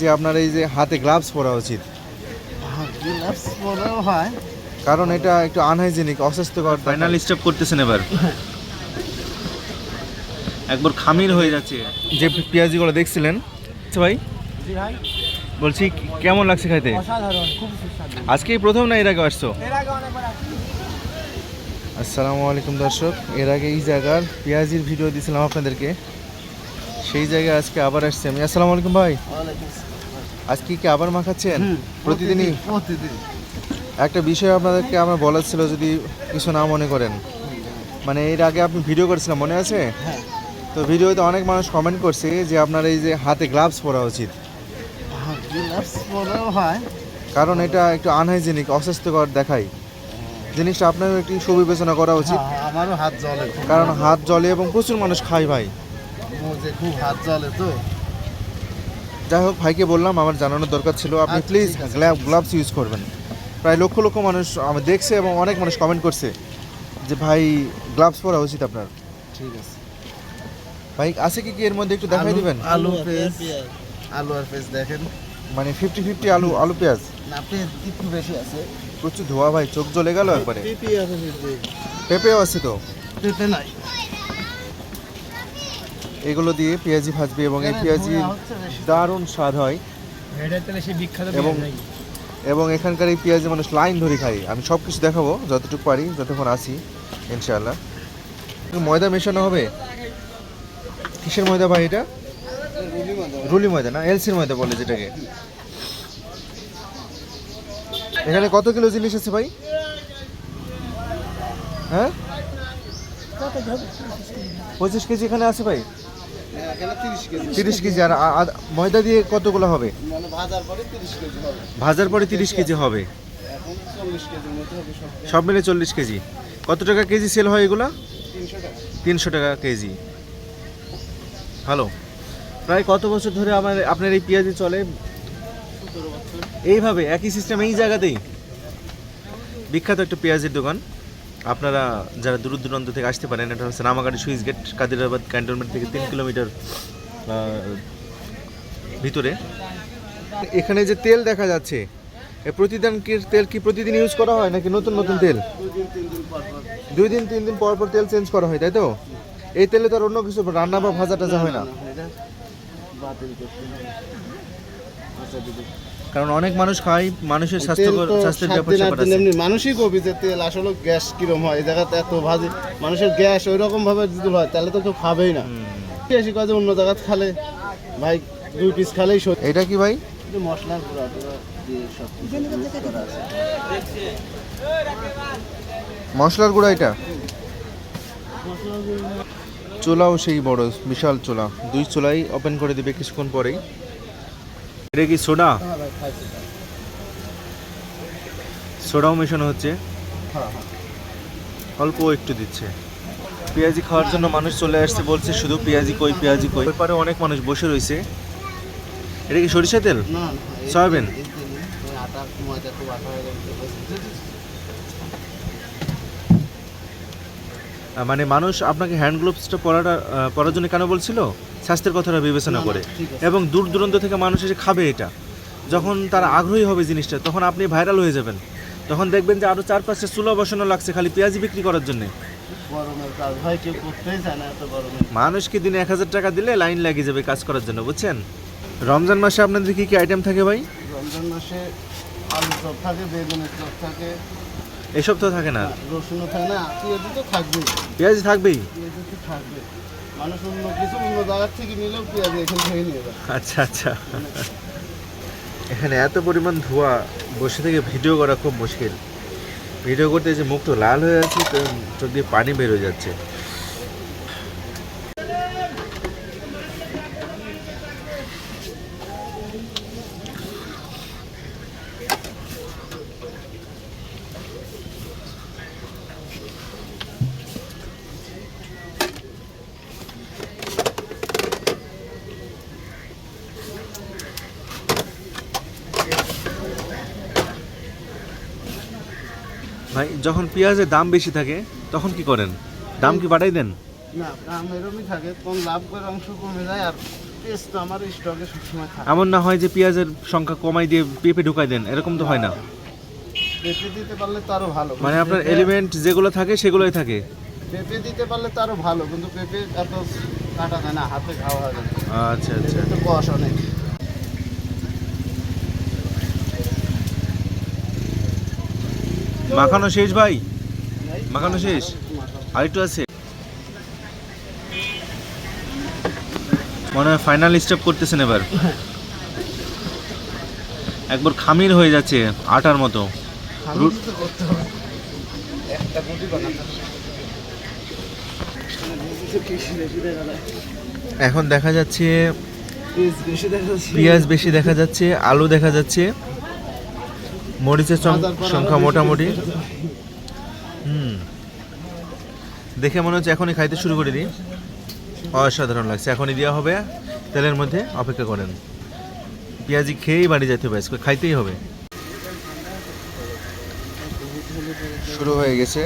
যে আপনার এই যে হাতে গ্লাভস পরা উচিত। গ্লাভস হয়। কারণ এটা একটু আনহাইজেনিক অস্বাস্থ্যকর ফাইনাল স্টেপ করতেছেন এবার। একবার খামির হয়ে যাচ্ছে। যে পেঁয়াজিগুলো দেখছিলেন। আচ্ছা ভাই। জি ভাই। বলছি কেমন লাগছে খাইতে? অসাধারণ খুব সুস্বাদু। আজকেই প্রথম না এর আগে আসছো? এর আগে অনেকবার আসি আসসালামু আলাইকুম দর্শক। এর আগে এই জায়গার পেঁয়াজির ভিডিও দিয়েছিলাম আপনাদেরকে। সেই জায়গায় আজকে আবার আসছি আমি। আসসালামু আলাইকুম ভাই। আজকে কি আবার মাখাচ্ছেন প্রতিদিনই? প্রতিদিন একটা বিষয় আপনাদেরকে আমার বলার ছিল যদি কিছু না মনে করেন। মানে এর আগে আপনি ভিডিও করেছিলাম মনে আছে? হ্যাঁ। তো ভিডিওতে অনেক মানুষ কমেন্ট করছে যে আপনার এই যে হাতে গ্লাভস পরা উচিত। হয় কারণ এটা একটু আনহাইজেনিক অস্বাস্থ্যকর দেখায়। জিনিসটা আপনারও একটু সুবিবেচনা করা উচিত। হ্যাঁ, আমারও হাত জলে কারণ হাত জলে এবং প্রচুর মানুষ খায় ভাই। যে খুব হাত জলে তো। যাই হোক ভাইকে বললাম আমার জানানোর দরকার ছিল। আপনি প্লিজ গ্লাভস ইউজ করবেন। প্রায় লক্ষ লক্ষ মানুষ আমার দেখছে এবং অনেক মানুষ কমেন্ট করছে যে ভাই গ্লাভস পরা উচিত আপনার। ঠিক আছে। ভাই আছে কি কি এর মধ্যে একটু দেখাই দিবেন? আলু পেঁয়াজ। আলু আর পেঁয়াজ দেখেন। মানে ফিফটি ফিফটি আলু আলু পেঁয়াজ? না পেঁয়াজ একটু বেশি আছে। প্রচুর ধোয়া ভাই চোখ জ্বলে গেল একবারে। পেঁপে আছে পেঁপেও আছে তো? পেঁপে নাই। এগুলো দিয়ে পেঁয়াজি ভাজবে এবং এই পেঁয়াজি দারুণ স্বাদ হয়। এবং এবং এখানকার এই পেঁয়াজি মানুষ লাইন ধরে খায়। আমি সব কিছু দেখাবো, যতটুকু পারি, যতক্ষণ আসি ইনশাআল্লাহ। ময়দা মেশানো হবে? কিসের ময়দা ভাই এটা? রুলি ময়দা না? এলসির ময়দা বলে যেটাকে। এখানে কত কিলো জিনিস আছে ভাই? হ্যাঁ? পঁচিশ কেজি এখানে আছে ভাই? তিরিশ কেজি। আর ময়দা দিয়ে কতগুলো হবে? মানে ভাজার পরে তিরিশ কেজি হবে। ভাজার পরে তিরিশ কেজি হবে? সব। মিলে চল্লিশ কেজি। কত টাকা কেজি সেল হয় এগুলো? তিনশো টাকা। কেজি। ভালো। প্রায় কত বছর ধরে আমার আপনার এই পেঁয়াজি চলে? এইভাবে একই সিস্টেম এই জায়গাতেই? বিখ্যাত একটা পেঁয়াজের দোকান। আপনারা যারা দূর দূরান্ত থেকে আসতে পারেন, এটা হচ্ছে রামাগাড়ি সুইচ গেট, কাদিরাবাদ ক্যান্টনমেন্ট থেকে তিন কিলোমিটার ভিতরে। এখানে যে তেল দেখা যাচ্ছে প্রতিদিন কি তেল কি প্রতিদিন ইউজ করা হয় নাকি নতুন নতুন তেল? দুই দিন, তিন দিন পর পর তেল চেঞ্জ করা হয়, তাই তো? এই তেলে তো আর অন্য কিছু রান্না বা ভাজা টাজা হয় না। কারণ অনেক মানুষ খায় মানুষের তেল স্বাস্থ্যকর স্বাস্থ্যের ব্যাপার মানুষই কবি যে তেল আসলে গ্যাস কিরম হয়? এই জায়গাতে এত ভাজি মানুষের গ্যাস ওই রকম ভাবে যদি হয় তাহলে তো কেউ খাবেই না। বেশি কাজে অন্য জায়গাতে খালে ভাই দুই পিস খালেই সত্যি। এটা কি ভাই? গুঁড়া দিয়ে সব আছে। মশলার গুঁড়া এটা? চোলাও সেই বড় বিশাল চোলা। দুই চোলাই ওপেন করে দিবে কিছুক্ষণ পরেই। এটা কি সোডা? হ্যাঁ সোডাও মেশানো হচ্ছে? হ্যাঁ হ্যাঁ। অল্প একটু দিচ্ছে। পেঁয়াজি খাওয়ার জন্য মানুষ চলে আসছে বলছে শুধু পেঁয়াজি কই পেঁয়াজি কই। এরপরে পারে অনেক মানুষ বসে রয়েছে। এটা কি সরিষা তেল? সয়াবিন? তেল- এই তেলই। ওই আটা ময়দা খুব আটা হয়ে গেছে আহ, মানে মানুষ আপনাকে হ্যান্ড গ্লোভসটা পরাটা পরার জন্য কেন বলছিল? স্বাস্থ্যের কথাটা বিবেচনা করে। এবং দূর দূরান্ত থেকে মানুষ এসে খাবে এটা। যখন তারা আগ্রহী হবে জিনিসটা তখন আপনি ভাইরাল হয়ে যাবেন। তখন দেখবেন যে আরও চার পাঁচটা চুলা বসানো লাগছে খালি পেঁয়াজি বিক্রি করার জন্যে। মানুষকে দিনে এক হাজার টাকা দিলে লাইন লাগিয়ে যাবে কাজ করার জন্য বুঝছেন? রমজান মাসে আপনাদের কি কি আইটেম থাকে ভাই? রমজান মাসে আলু চপ থাকে বেগুনের চপ থাকে এসব তো থাকে না। রসুনও থাকে না পেঁয়াজি তো থাকবেই। পেঁয়াজি থাকবেই? পেঁয়াজি তো থাকবে। মানুষ অন্য কিছু অন্য জায়গার থেকে নিলেও পেঁয়াজি এখান থেকে নিয়ে যাবে আচ্ছা আচ্ছা। এখানে এত পরিমাণ ধোঁয়া বসে থেকে ভিডিও করা খুব মুশকিল। ভিডিও করতে যে মুখ তো লাল হয়ে যাচ্ছে তো চোখ দিয়ে পানি বেরোয় যাচ্ছে। ভাই যখন পেঁয়াজের দাম বেশি থাকে তখন কি করেন? দাম কি বাড়াই দেন? না দাম এরকমই থাকে। কোন লাভ করে অংশ কমে যায় আর টেস্ট আমার স্টকে সবসময় থাকে। এমন না হয় যে পেঁয়াজের সংখ্যা কমাই দিয়ে পেঁপে ঢুকাই দেন এরকম তো হয় না? পেঁপে দিতে পারলে তো আরও ভালো মানে আপনার এলিমেন্ট যেগুলো থাকে সেগুলোই থাকে। পেঁপে দিতে পারলে তো আরও ভালো কিন্তু পেঁপে এত কাটা যায় না হাতে খাওয়া হয় আচ্ছা আচ্ছা। কষ অনেক। মাখানো শেষ ভাই? মাখানো শেষ? আরেকটু আছে। মনে হয় ফাইনাল স্টেপ করতেছেন এবার। একবার খামির হয়ে যাচ্ছে আটার মতো। এখন দেখা যাচ্ছে। পেঁয়াজ বেশি দেখা যাচ্ছে আলু দেখা যাচ্ছে। মরিচের সংখ্যা মোটামুটি। হুম। দেখে মনে হচ্ছে এখনই খাইতে শুরু করে দিই অসাধারণ লাগছে। এখনই দেওয়া হবে। তেলের মধ্যে অপেক্ষা করেন। পেঁয়াজি খেয়েই বাড়ি যেতে হবে। আজকে খাইতেই হবে। শুরু হয়ে গেছে।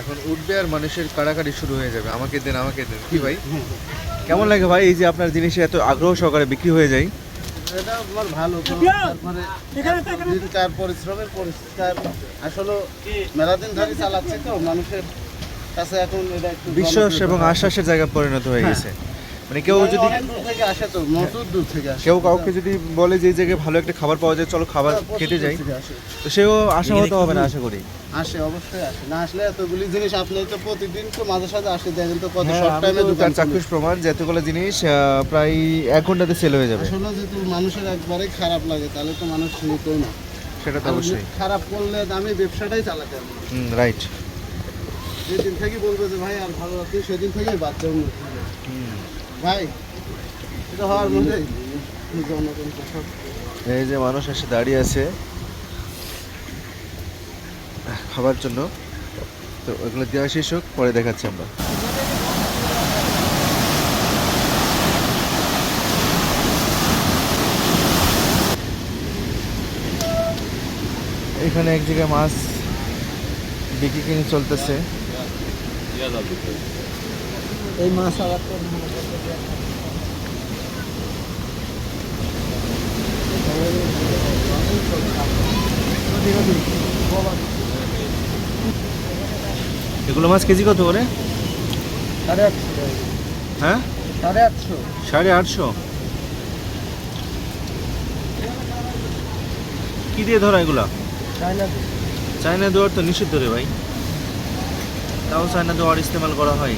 এখন উঠবে আর মানুষের কাড়াকাড়ি শুরু হয়ে যাবে। আমাকে দেন আমাকে দেন। কি ভাই? কেমন লাগে ভাই এই যে আপনার জিনিসে এত আগ্রহ সহকারে বিক্রি হয়ে যায়? এটা আমার ভালো তো। তারপরে দিনকার পরিশ্রমের পরিষ্কার। আসলে মেলা দিন ধরে চালাচ্ছি তো মানুষের কাছে এখন এটা একটু বিশ্বাস এবং আশ্বাসের জায়গা পরিণত হয়ে হ্যাঁ। গেছে। মানে কেউ যদি আসে তো মজুর দূর থেকে আসে। কেউ কাউকে যদি বলে যে এই জায়গায় ভালো একটা খাবার পাওয়া যায় চলো খাবার হ্যাঁ, খেতে যাই। তো সেও আশাহত হবে না আশা করি। আসে অবশ্যই আসে। না আসলে এতগুলি জিনিস আপনি তো প্রতিদিন তো মাঝে সাথে আসে দেখেন তো কত হ্যাঁ, শর্ট টাইমে তো তার চাক্ষুষ প্রমাণ যে এতগুলো জিনিস প্রায় এক ঘন্টাতে সেল হয়ে যাবে। আসলে যদি মানুষের একবারে খারাপ লাগে তাহলে তো মানুষ নিতই না। সেটা তো অবশ্যই। খারাপ করলে আমি ব্যবসাটাই চালাতে হুম রাইট যেদিন থেকে বলবে যে ভাই আর ভালো লাগছে সেদিন থেকে বাচ্চা উন্নতি হবে। ভাই এটা হওয়ার মধ্যে এই যে মানুষ এসে দাঁড়িয়ে আছে খাবার জন্য। তো ওগুলো দেওয়া শেষ হোক পরে দেখাচ্ছি আমরা। এখানে এক জায়গায় মাছ বিক্রি কিনে চলতেছে। এই মাছ আবার এগুলো মাছ কেজি কত করে? সাড়ে আটশো। হ্যাঁ? সাড়ে আটশো। সাড়ে আটশো? কি দিয়ে ধরা এগুলা? চাইনা চায়না দেওয়ার তো নিষিদ্ধ রে ভাই। তাও চায়না দেওয়ার ইস্তেমাল করা হয়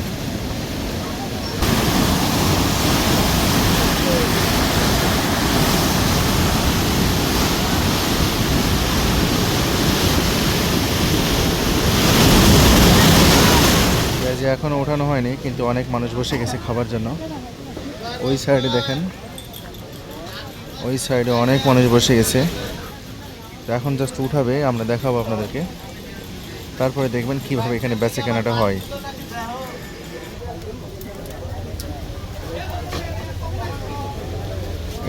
পেঁয়াজি এখনও ওঠানো হয়নি, কিন্তু অনেক মানুষ বসে গেছে খাবার জন্য। ওই সাইডে দেখেন। ওই সাইডে অনেক মানুষ বসে গেছে। তো এখন জাস্ট উঠাবে, আমরা দেখাবো আপনাদেরকে। তারপরে দেখবেন কীভাবে এখানে বেচা কেনাটা হয়।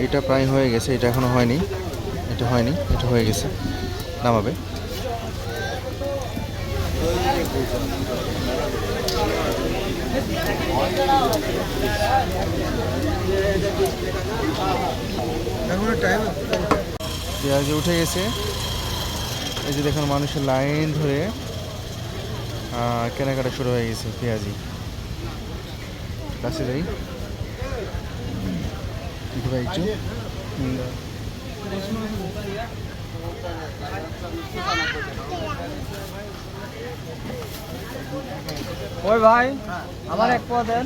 এটা প্রায় হয়ে গেছে, এটা এখনও হয়নি। এটা হয়নি, এটা হয়ে গেছে। নামাবে। পেঁয়াজ উঠে গেছে। এই যে দেখুন মানুষের লাইন ধরে কেনাকাটা শুরু হয়ে গেছে পেঁয়াজি। কাছে যাই। একটু একটু। হুম। ওই ভাই আমার এক পদ দেন।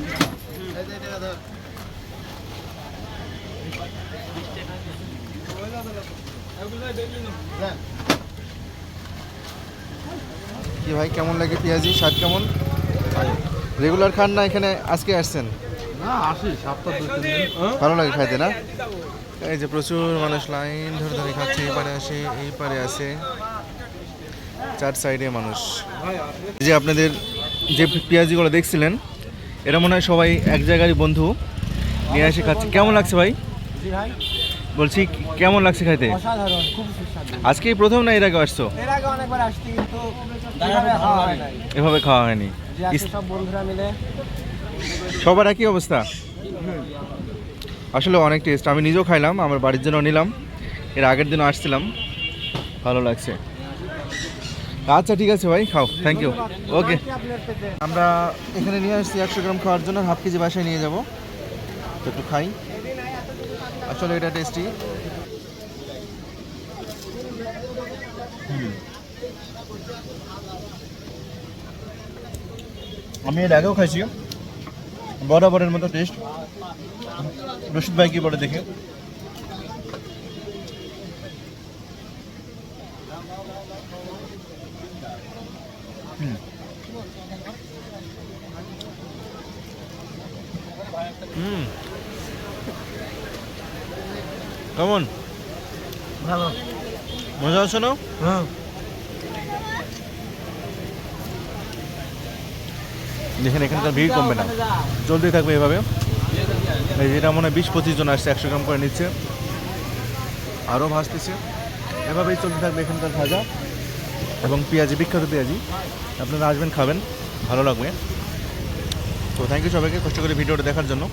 কি ভাই কেমন লাগে পেঁয়াজি? স্বাদ কেমন? রেগুলার খান না এখানে আজকে আসছেন? দিন। ভালো লাগে খাইতে না? এই যে প্রচুর মানুষ লাইন ধরে ধরে খাচ্ছে এই পারে আসে এই পারে আসে। চার সাইডে মানুষ। যে আপনাদের যে পেঁয়াজিগুলো দেখছিলেন এরা মনে হয় সবাই এক জায়গারই বন্ধু। নিয়ে এসে খাচ্ছে। কেমন লাগছে ভাই? বলছি কেমন লাগছে খাইতে? অসাধারণ খুব সুস্বাদু। আজকেই প্রথম না এর আগে আসছো? এর আগে অনেকবার আসছি কিন্তু এভাবে খাওয়া হয় হয়নি। যে আজকে সব বন্ধুরা মিলে। সবার একই অবস্থা? আসলে অনেক টেস্ট আমি নিজেও খাইলাম আমার বাড়ির জন্য নিলাম। এর আগের দিনও আসছিলাম। ভালো লাগছে। আচ্ছা ঠিক আছে ভাই, খাও থ্যাংক ইউ ওকে আমরা এখানে নিয়ে আসছি একশো গ্রাম খাওয়ার জন্য হাফ কেজি বাসায় নিয়ে যাব। তো একটু খাই। আসলে এটা টেস্টি আমি এর আগেও খাইছি। বরাবরের মতো টেস্ট রশিদ ভাই কি বলে দেখে? হুম। কেমন? ভালো। মজা আছে না? হ্যাঁ। দেখেন এখানকার ভিড় কমবে না। জলদি থাকবে এভাবে। এই যেটা মনে হয় বিশ পঁচিশ জন আসছে একশো গ্রাম করে নিচ্ছে। আরও ভাসতেছে। এভাবেই চলতে থাকবে এখানকার ভাজা এবং পেঁয়াজি, বিখ্যাত পেঁয়াজি। আপনারা আসবেন, খাবেন। ভালো লাগবে। তো থ্যাংক ইউ সবাইকে কষ্ট করে ভিডিওটা দেখার জন্য।